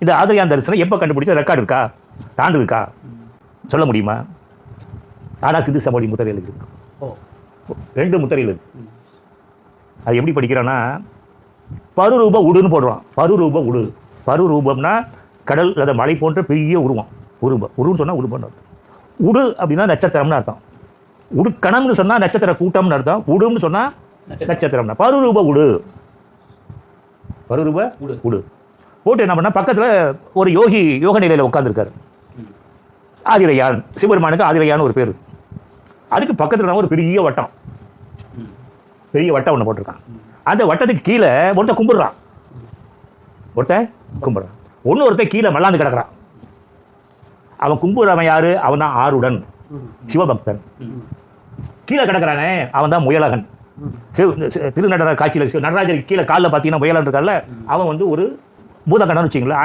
இந்த ஆதிரையான் தரிசனம் எப்போ கண்டுபிடிச்ச ரெக்கார்டு இருக்கா? தாண்டு இருக்கா சொல்ல முடியுமா? ஆனால் சிந்து சமவெளி முத்திரையில் இருக்கு. ஓ. ரெண்டு முத்திரையில் இருக்கு. அது எப்படி படிக்கிறான்னா பருரூப உடுன்னு போடுறான் பருரூப உடு. பருரூபம்னா கடல் அல்லது மலை போன்ற பெரிய உருவம். உருவம். உருன்னு சொன்னால் உருவம்னு அர்த்தம். உடு அப்படின்னா நட்சத்திரம்னு அர்த்தம். உடுக்கணம்னு சொன்னால் நட்சத்திர கூட்டம்னு அர்த்தம். உடுன்னு சொன்னால் நட்சத்திரம்னா. பருரூப உடு. பருரூப உடு. போட்டு என்ன பண்ண பக்கத்தில் ஒரு யோகி யோக நிலையில் உட்காந்துருக்காரு ஆதிரையான் சிவபெருமானுக்கு ஆதிரையான் ஒரு பேர். அதுக்கு பக்கத்தில் ஒரு பெரிய வட்டம். பெரிய வட்டம் ஒன்று போட்டிருக்கான். அந்த வட்டத்துக்கு கீழே ஒருத்தன் கும்பிடுறான். ஒருத்தன் கும்பிடுறான். ஒன்று ஒருத்தன் கீழே மல்லாந்து கிடக்குறான். அவன் கும்பிடுறவன் யாரு? அவன் தான் ஆருடன். சிவபக்தன். கீழே கிடக்குறானே அவன் தான் முயலகன். சி- திருநடன காட்சியில் நடராஜருக்கு கீழே காலில் பார்த்தீங்கன்னா முயலன் இருக்கார்ல அவன் வந்து ஒரு பூதகணம்னு வச்சிங்களேன்